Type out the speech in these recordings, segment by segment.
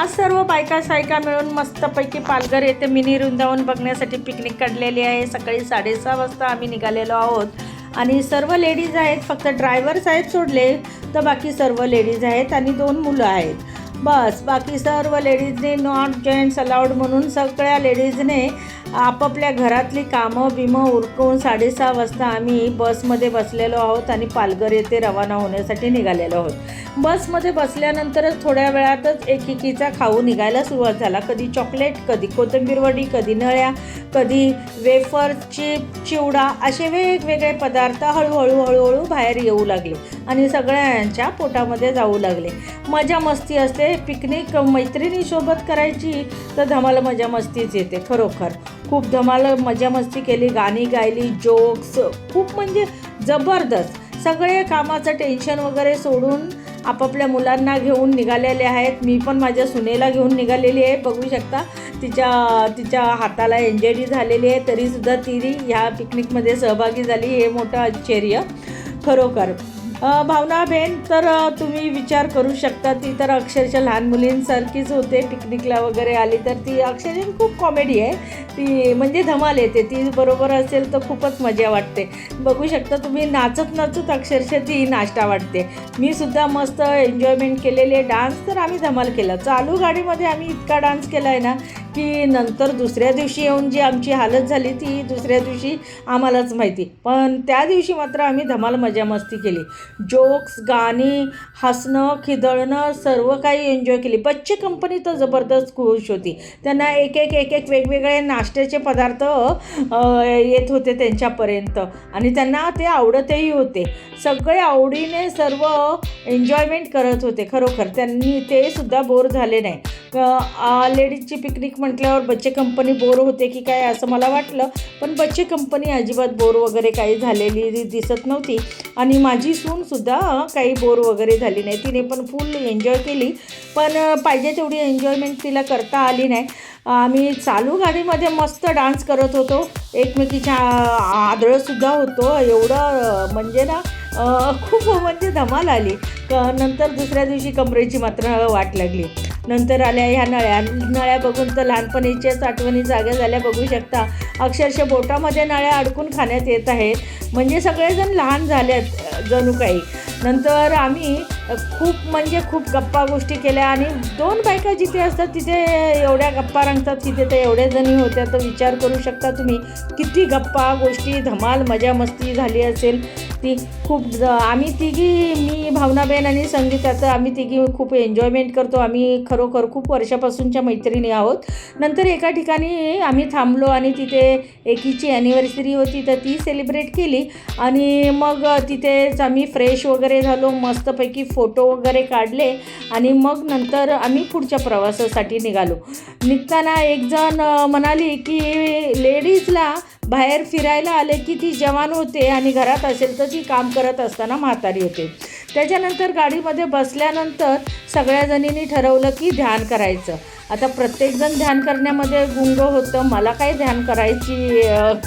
आज सर्व बायका सायका मिळून मस्तपैकी पालघर येथे मिनी वृंदावन बघण्यासाठी पिकनिक काढलेली आहे. सकाळी साडेसहा वाजता आम्ही निघालेलो आहोत. आणि सर्व लेडीज आहेत फक्त ड्रायव्हर्स आहेत सोडले तर बाकी सर्व लेडीज आहेत आणि दोन मुलं आहेत. बस बाकी सर्व लेडीजने नॉट जेंट्स अलाउड म्हणून सगळ्या लेडीजने आपापल्या घरातली कामं बिमं उरकून साडेसहा वाजता आम्ही बसमध्ये बसलेलो आहोत आणि पालघर येथे रवाना होण्यासाठी निघालेलो आहोत. बसमध्ये बसल्यानंतरच थोड्या वेळातच एकेकीचा खाऊ निघायला सुरुवात झाला. कधी चॉकलेट कधी कोथिंबीर वडी कधी नळ्या कधी वेफर चिप चिवडा असे वेगवेगळे पदार्थ हळूहळू हळूहळू बाहेर येऊ लागले आणि सगळ्यांच्या पोटामध्ये जाऊ लागले. मजा मस्ती असते पिकनिक मैत्रिणीसोबत करायची तर धमाल मजा मस्तीच येते खरोखर. खूप धमाल मजा मस्ती केली गाणी गायली जोक्स खूप म्हणजे जबरदस्त. सगळे कामाचं टेन्शन वगैरे सोडून आपापल्या मुलांना घेऊन निघालेले आहेत. मी पण माझ्या सुनेला घेऊन निघालेली आहे. बघू शकता तिच्या तिच्या हाताला एंजरी झालेली आहे तरीसुद्धा ती ह्या पिकनिकमध्ये सहभागी झाली. हे मोठं आश्चर्य. खरोखर. भावनाबेन भावना तर तुम्ही विचार करू शकता. ती तर अक्षरशः लहान मुलींसारखीच होते. पिकनिकला वगैरे आली तर ती अक्षरशः खूप कॉमेडी आहे. ती म्हणजे धमाल येते. ती बरोबर असेल तर खूपच मजा वाटते. बघू शकता तुम्ही नाचत नाचत अक्षरशः ती नाश्ता वाटते मी सुद्धा मस्त एन्जॉयमेंट केलेली आहे. डान्स तर आम्ही धमाल केला. चालू गाडीमध्ये आम्ही इतका डान्स केला आहे ना की नंतर दुसऱ्या दिवशी येऊन जी आमची हालत झाली ती दुसऱ्या दिवशी आम्हालाच माहिती. पण त्या दिवशी मात्र आम्ही धमाल मजा मस्ती केली. जोक्स गाणी हसणं खिदळणं सर्व काही एन्जॉय केली. बच्चे कंपनी तर जबरदस्त खुश होती. त्यांना एक एक एक एक वेगवेगळे नाश्त्याचे पदार्थ येत होते त्यांच्यापर्यंत. आणि त्यांना ते आवडतही होते. सगळे आवडीने सर्व एन्जॉयमेंट करत होते. खरोखर त्यांनी ते सुद्धा बोर झाले नाही. लेडीजची पिकनिक म्हटल्यावर बच्चे कंपनी बोर होते की काय असं मला वाटलं. पण बच्चे कंपनी अजिबात बोर वगैरे काही झालेली दिसत नव्हती. आणि माझी सूनसुद्धा काही बोर वगैरे झाली नाही. तिने पण फुल एन्जॉय केली. पण पाहिजे तेवढी एन्जॉयमेंट तिला करता आली नाही. आम्ही चालू गाडीमध्ये मस्त डान्स करत होतो. एकमेकीच्या आदळसुद्धा होतो. एवढं म्हणजे ना खूप म्हणजे धमाल आली. क नंतर दुसऱ्या दिवशी कमरेची मात्र वाट लागली. नंतर आल्या ह्या नळ्या. नळ्या बघून तर लहानपणीच्याच आठवणी जाग्या झाल्या. बघू शकता अक्षरशः बोटामध्ये नळ्या अडकून खाण्यात येत आहेत. म्हणजे सगळेजण लहान झाल्यात जणू काही. नंतर आम्ही खूप म्हणजे खूप गप्पा गोष्टी केल्या आणि दोन बायका जिथे असतात तिथे एवढ्या गप्पा रंगतात तिथे तर एवढ्या जणी होत्या तर विचार करू शकता तुम्ही किती गप्पा गोष्टी धमाल मजा मस्ती झाली असेल. ती खूप आम्ही तिघी मी भावनाबेन आणि संगीताचं आम्ही तिघी खूप एन्जॉयमेंट करतो. आम्ही खरोखर खूप वर्षापासूनच्या मैत्रिणी आहोत. नंतर एका ठिकाणी आम्ही थांबलो आणि तिथे एकीची ॲनिव्हर्सरी होती तर ती सेलिब्रेट केली. आणि मग तिथेच आम्ही फ्रेश वगैरे झालो मस्तपैकी फोटो वगैरे काढले आणि मग नंतर आम्ही पुढच्या प्रवासासाठी निघालो. निघताना एकजण म्हणाली की लेडीजला बाहेर फिरायला आले की ती जवान होते आणि घरात असेल तर ती काम करत असताना म्हातारी होते. त्याच्यानंतर गाडीमध्ये बसल्यानंतर सगळ्या जणींनी ठरवलं की ध्यान करायचं. आता प्रत्येकजण ध्यान करण्यामध्ये गुंग होतं. मला काही ध्यान करायची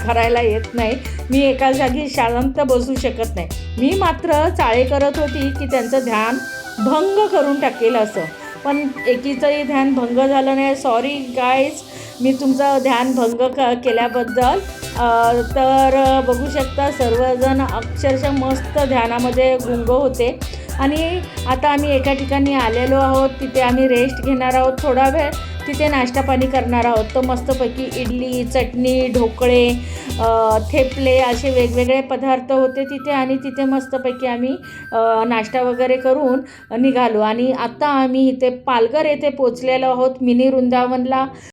करायला येत नाही. मी एका जागी शांत बसू शकत नाही. मी मात्र चाळे करत होती की त्यांचं ध्यान भंग करून टाकेल असं. पण एकीचंही ध्यान भंग झालं नाही. सॉरी गाईज मी तुमचं ध्यान भंग क केल्याबद्दल तर बघू शकता सर्वजण अक्षरशः मस्त ध्यानामध्ये गुंग होते. आणि आता आम्ही एका ठिकाणी आलेलो आहोत तिथे आम्ही रेस्ट घेणार आहोत. थोडा वेळ तिथे नाश्ता पाणी करणार आहोत. तर मस्तपैकी इडली चटणी ढोकळे थेपले असे वेगवेगळे पदार्थ होते तिथे आणि तिथे मस्तपैकी आम्ही नाश्ता वगैरे करून निघालो. आणि आत्ता आम्ही इथे पालघर येथे पोचलेलो आहोत मिनी वृंदावनला.